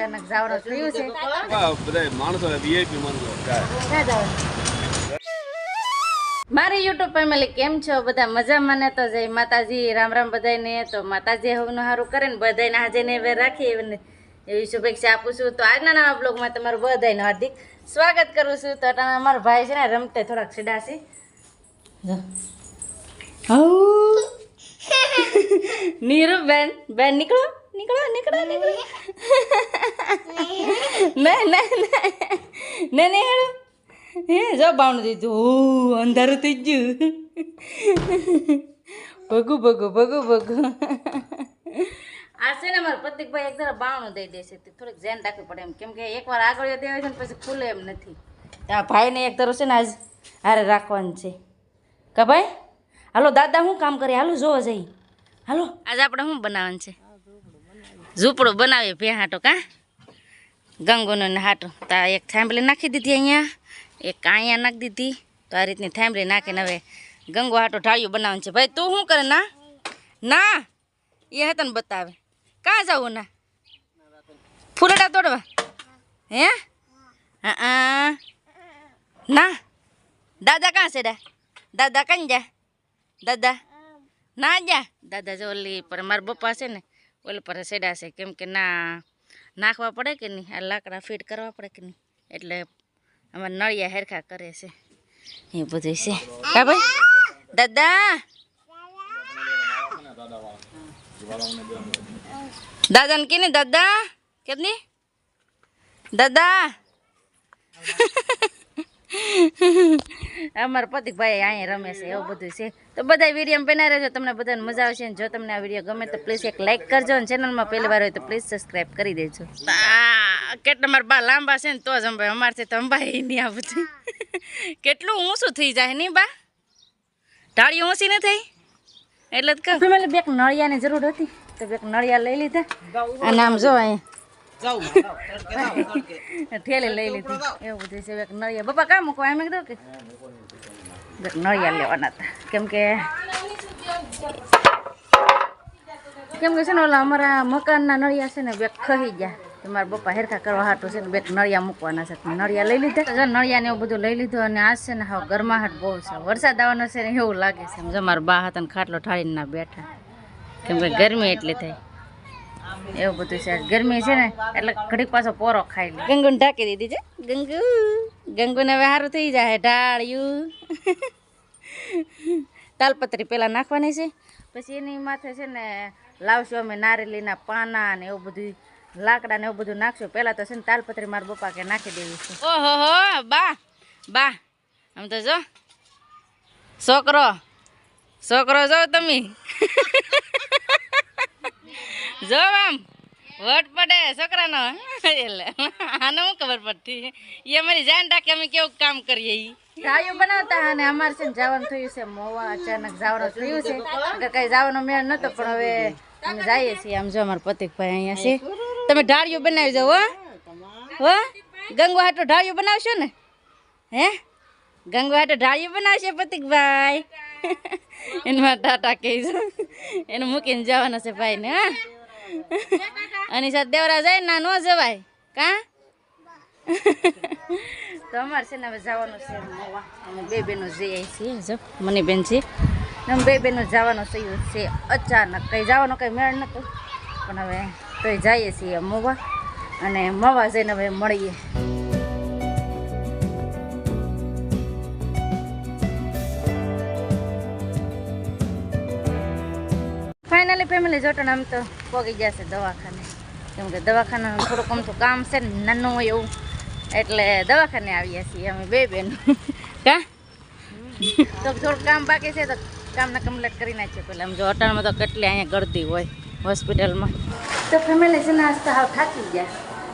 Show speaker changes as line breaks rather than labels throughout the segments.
અચાનક જવાનું થયું છે.
બધા માણસો વીઆઈપી માણસો.
ક્યાં. જવાનું મારી યુટ્યુબ ફેમિલી કેમ છો? બધા મજામાં ને તો જય માતાજી. રામ રામ બધાને તો માતાજી હવનું સારું કરે ને બધાને હાજરને હવે રાખી એને એવી શુભેચ્છા આપું છું. તો આજના નવા બ્લોગમાં તમારું બધાને હાર્દિક સ્વાગત કરું છું. તો તમે અમારા ભાઈ છે ને રમતે થોડાક સીડાશી જો. નીરુ બેન બેન નીકળો. નીકળો નીકળો નીકળો. નહીં. નહીં નહીં નહીં. નહીં હે જો બાવણું દીધું ઓ અંધારું થઈ ગયું. ભગુ ભગુ ભગુ ભગુ. આ છે ને મારા પ્રતિકભાઈ એક તરફ બાવણું દઈ દેશે તે થોડીક ધ્યાન રાખવું પડે એમ. કેમ કે એકવાર આગળ દેવાય છે ને પછી ખુલે એમ નથી. આ ભાઈને એક તરફ છે ને આજ હારે રાખવાનું છે. કા ભાઈ? હાલો દાદા શું કામ કરે? હાલો જોવા જઈ હાલો. આજે આપણે શું બનાવવાનું છે? ઝૂંપડું બનાવીએ ભે હાટો કા? ગંગોનો હાટો. તો એક થાંભલી નાખી દીધી અહીંયા. એક અહીંયા નાખી દીધી. તો આ રીતની થાંભલી નાખીને હવે ગંગો હાટો ઢાળિયું બનાવવાનું છે. ભાઈ, તું શું કરે? ના? ના? એ હે તને બતાવે. કાં જવું ના? ફૂલડા તોડવા? હે? હા ના? દાદા કાં છે દાદા કાંઈ જા દાદા? ના જા દાદા જો પર મારા પપ્પા છે ને ઓલી પર છે, કેમ કે ના, નાખવા પડે કે નહીં? આ લાકડા ફિટ કરવા પડે કે નહીં? એટલે અમારે નળિયા હેરખા કરે છે. એ બધું છે. હા ભાઈ? દાદા? દાદાને કે દાદા? કેમની દાદા? અમારા પતિકભાઈ અહીંયા રમે છે એવું બધું છે. તો બધા વીડિયો બનાવી રહેજો તમને બધાને મજા આવશે. ને જો તમને આ વીડિયો ગમે તો પ્લીઝ એક લાઈક કરજો અને ચેનલમાં પહેલી વાર હોય તો પ્લીઝ સબસ્ક્રાઈબ કરી દેજો. આ કેટલા મારા બા લાંબા છે ને તો જ અંબાય અમારથી તો અંભાઈ નહીં આ બધું. કેટલું ઊંચું થઈ જાય નહીં બા? ઢાળી ઊંચી ન થઈ? એટલે જ કહું. ફેમિલી બેક નળિયાની જરૂર હતી તો બેક નળિયા લઈ લીધા. અને આમ જો અહીંયા ઠેલી લઈ લીધી. એવું બધું છે. નળિયા. પપ્પા કામ મૂકો એમ કીધું કે નળિયા લેવાના હતા. કેમ કે કેમ કે છે ને ઓલા અમારા મકાનના નળિયા છે ને બે ખહી ગયા. તો બપા હેરખા કરવા હાટું છે ને બે નળિયા મૂકવાના છે. નળિયા લઈ લીધા. જો નળિયા ને એવું બધું લઈ લીધું અને આ છે ને હવે ગરમાહટ બહુ છે. વરસાદ આવવાનો છે ને એવું લાગે છે. મારા બા હતા ને ખાટલો ઠાળીને ના બેઠા. કેમ કે ગરમી એટલી થઈ. એવું બધું છે. ગરમી છે ને એટલે ઘડીક પાછો પોરો ખાઈ લે. ગંગુને ઢાંકી દીધી છે. ગંગુ ગંગુને હવે સારું થઈ જાય ઢાળ્યું. તાલપત્રી પહેલાં નાખવાની છે. પછી એની માથે છે ને લાવશું અમે નારેલીના પાના ને એવું બધું લાકડા ને એવું બધું નાખશું. પહેલાં તો છે ને તાલપત્રી મારા પપ્પા કે નાખી દેવી છે. ઓહો હો બા બા આમ તો જો. છોકરો છોકરો જો તમે. જો આમ, વટ પડે છોકરાનો. એટલે, આને હું ખબર પડતી? એ અમારી જાણ રાખે અમે કેવું કામ કરીએ એ ગાયો બનાવતા અને અમારે છે જવાનું થયું છે મોવા, અચાનક જવાનું થયું છે. કઈ જવાનો મેળ નતો, પણ હવે અમે જઈએ છીએ આમ જો અમારા પતિકભાઈ અહીંયા છે. તમે ઢાળિયું બનાવી જાઓ, હો. ગંગો હાટો ઢાળિયું બનાવશો ને? હે? ગંગુ હાટો ઢાળિયું બનાવશે પતિકભાઈ. એમાં ટાટા કહીશું એને મૂકીને જવાનો છે ભાઈને, હા. આની સાથે દેવરા જાય ના ન જવાય. કા? તો અમારે છે ને હવે જવાનું છે અમે બે બહેનો જઈએ છીએ. જો, મની બેન છે. અમે બે બહેનો જવાનું થયું છે અચાનક. કંઈ જવાનો કંઈ મેળ નહોતો પણ હવે તોય જઈએ છીએ મોવા. અને મોવા જઈને હવે મળીએ. ફાઇનલી ફેમિલી જોટણ આમ તો પોગી જશે દવાખાને. કેમ કે દવાખાનાનું થોડુંક આમ તો કામ છે ને નાનું હોય એવું. એટલે દવાખાને આવીએ છીએ અમે બે બેન. કા? તો થોડું કામ બાકી છે તો કામને કમ્પ્લીટ કરી નાખીએ પેલા આમ જો અટાણમાં તો કેટલી અહીંયા ગળતી હોય હોસ્પિટલમાં. તો ફેમિલી છે ને આજ તો હાવ થાકી ગયા.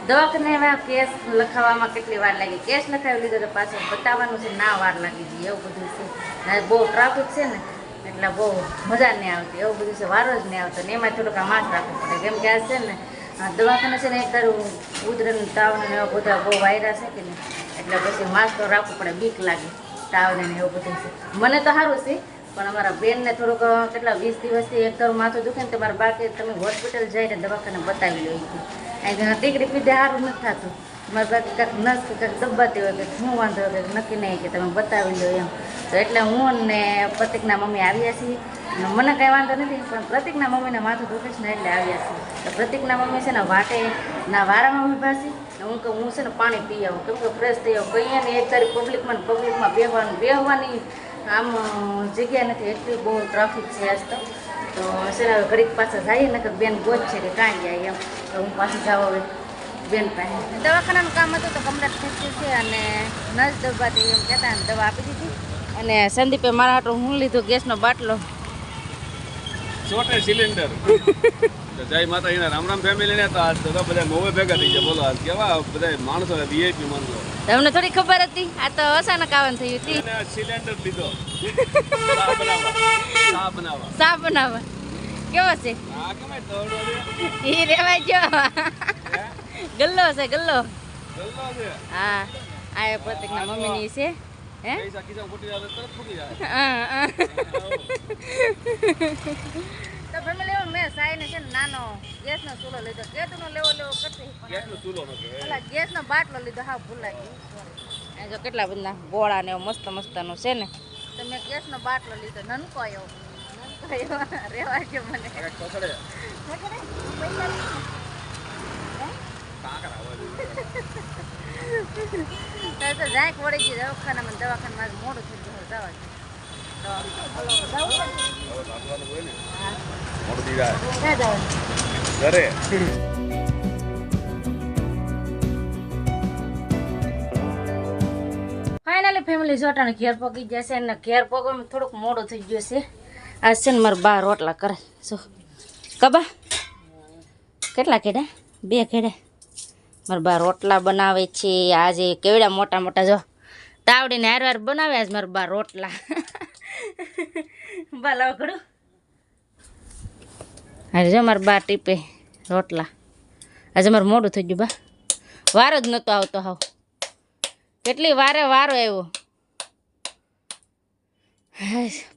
દવાખાને કેસ લખાવવામાં કેટલી વાર લાગી. કેસ લખાવી લીધો તો પાછું બતાવવાનું છે ના વાર લાગી જઈએ એવું બધું છે. બહુ ટ્રાફિક છે ને. એટલે બહુ મજા નહીં આવતી, એવું બધું છે, વારો જ નહીં આવતો ને એમાં થોડુંક આ માસ્ક રાખવું પડે. કેમ કે આ છે ને દવાખાને છે ને એક તારું ઉધરન તાવને એવા બધા બહુ વાયરા છે કે ને એટલે પછી માસ્ક તો રાખવું પડે, બીક લાગે તાવને એવું બધું છે. મને તો સારું છે પણ અમારા બેનને થોડુંક કેટલા, વીસ દિવસથી એક ધારું માથું દુખે ને તો મારા બાકી તમે હોસ્પિટલ જઈને દવાખાને બતાવી લો અહીં દીકરી પીધે સારું નથી થતું. મારા બાકી કાંઈક નસ કે દબાતી હોય કે શું વાંધો હોય કંઈક નક્કી નહીં કે તમે બતાવી લો એમ. તો એટલે હું ને પ્રતિકના મમ્મી આવ્યા છીએ. અને મને કાંઈ વાંધો નથી, પણ પ્રતિકના મમ્મીને માથું દુખે છે ને એટલે આવ્યા છીએ. તો પ્રતિકના મમ્મી છે ને વાટે, ના વારામાં ને હું કહું, હું છે ને પાણી પી આવું. કેમ કે ફ્રેશ થઈ આવું. કહીએ ને, એક તારીખ પબ્લિકમાં પબ્લિકમાં બેહવાનું, બેહવાની. આમ જગ્યા નથી એટલી બહુ ટ્રાફિક છે આજ તો. તો સર ઘડીક પાછા જઈએ નકર બેન ગોજ છે કે કાંઈ જાય એમ. તો હું પાછી જવા હવે બેન પાસે. દવાખાનાનું કામ હતું તો કમ્પ્લેટ ખેંચ્યું છે અને નસ દબાતી એમ કહેતા અને દવા આપી દીધી. અને સંદીપે મારા હાટું હું લીધું ગેસનો બાટલો.
ચોટે સિલિન્ડર. જય માતા એના રામ રામ ફેમિલી ને તો આજ તો બધા નવે ભેગા થઈ ગયા. બોલો આજ કેવા બધા માણસો વીઆઈપી માણસો.
તમને થોડી ખબર હતી. આ તો અચાનક આવવાનું થયું હતી.
સિલિન્ડર લીધો સા બનાવવા.
કેવો છે?
આ કેમ તોડો
એ રેવાય જો. ગલ્લો છે ગલ્લો.
છે.
હા. આ પ્રતિક ના મમ્મી મમ્મીની છે. હે?
પૈસા ફૂટી જાય તરત ફૂટી જાય.
હા, હા. તો ફેમિલી મેં સાઈને છે ને નાનો ગેસનો ચૂલો લીધો. કેટલું લેવો લેવો કરતી
કેટલું ચૂલો નથી
પેલા ગેસનો બાટલો લીધો હા ભૂલાઈ ગયો. એ જો કેટલા બધા ગોળા ને એવું મસ્ત મસ્તનું છે ને. તો મેં ગેસનો બાટલો લીધો નનકો આવ્યો. નનકો આવ્યો રેવા કે મને.
અરે કોસડે કાંકરા હોય
તો વળી ગઈ દવાખાનામાં દવાખાનામાં મોડું થઈ ગયું જવા તો હલો જવું
હવે ભાગવાનું હોય ને થઈ જાય ઘરે
ફાઇનલી ફેમિલી જોટાને ઘેર પગી જશે અને ઘેર પગવામાં થોડુંક મોડું થઈ ગયું છે. આ છે ને મારા બા રોટલા કરે. શું કબા? કેટલા કેડા? બે કેડા. મારા બા રોટલા બનાવે છે. આજે કેવડા મોટા મોટા જો. તાવડીને હાર બનાવે આજ મારા બા રોટલા. બા લાવો અરે જો મારા બા ટીપે રોટલા. આજે મારું મોડું થઈ ગયું બા. વારો જ નહોતો આવતો હાવ. કેટલી વારે વારો આવ્યો.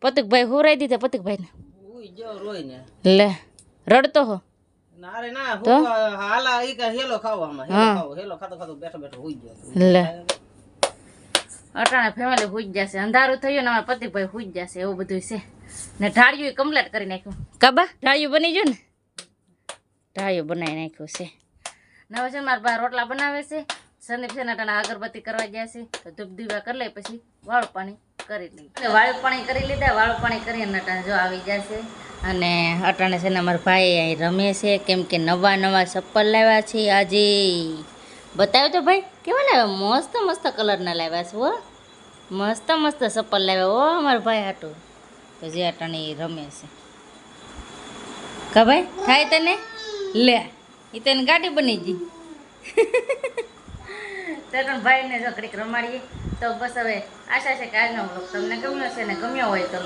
પતિકભાઈ હુરાઈ દીધા પતિકભાઈને. લે રડતો હો.
ના રે ના હાલા ઈ કે હેલો ખાવામાં હેલો ખાવો હેલો ખાતો ખાતો બેઠો બેઠો હોઈ ગયો.
લે. અટાણે ફેમિલી હુઈ જશે. અંધારું થયું ને અમારા પતિકભાઈ હુઈ જશે એવું બધું છે. ને ઢાળિયું કમ્પ્લીટ કરી નાખ્યું. કાબા? ઢાળિયું બની ગયું ને? ઢાળિયું બનાવી નાખ્યું છે. ને હવે છે મારા બા રોટલા બનાવે છે. સંદીપ છે ને અટાણે અગરબત્તી કરવા ગયા છે. તો ધૂપ દીવા કરી લઈ પછી વાળું પાણી કરી લઈએ. વાળું પાણી કરી લીધા વાળું પાણી કરીને અટાણે જો આવી જશે અને અટાણે છે ને અમારા ભાઈ અહીં રમે છે. કેમ કે નવા નવા ચપ્પલ લાવ્યા છે આજે. બતાવ્યો તો ભાઈ? કેવા લાવ્યા મસ્ત મસ્ત કલરના લાવ્યા છે, હો. મસ્ત મસ્ત ચપ્પલ લાવ્યા, હો, અમારા ભાઈ હાટું. તો જે એ રમે છે. કા ભાઈ, થાય તને? લે એ તને ગાડી બની ગઈ. તરણ ભાઈને જો ઘડીક રમાડીએ. તો બસ હવે આશા છે કે આજનો બ્લોગ તમને ગમ્યો છે ને ગમ્યો હોય તો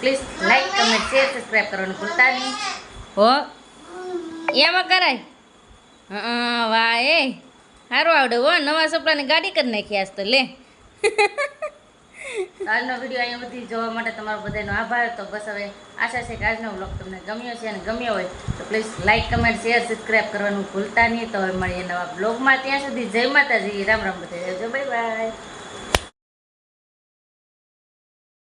please like comment share subscribe કરવાનું ભૂલતા નહીં. હો, એમાં કરાય. હા, વાહ, એ. સારું આવડે હો, નવા સપડાની ગાડી કરી નાખી આજ તો, લે. આજનો વીડિયો અહીંયા સુધી જોવા માટે તમારો બધાનો આભાર. તો બસ હવે આશા છે કે આજનો બ્લોગ તમને ગમ્યો છે અને ગમ્યો હોય, તો please like comment share subscribe કરવાનું ભૂલતા નહીં. તો હવે મળીએ નવા બ્લોગમાં ત્યાં સુધી જય માતાજી. રામ રામ બધા બાય બાય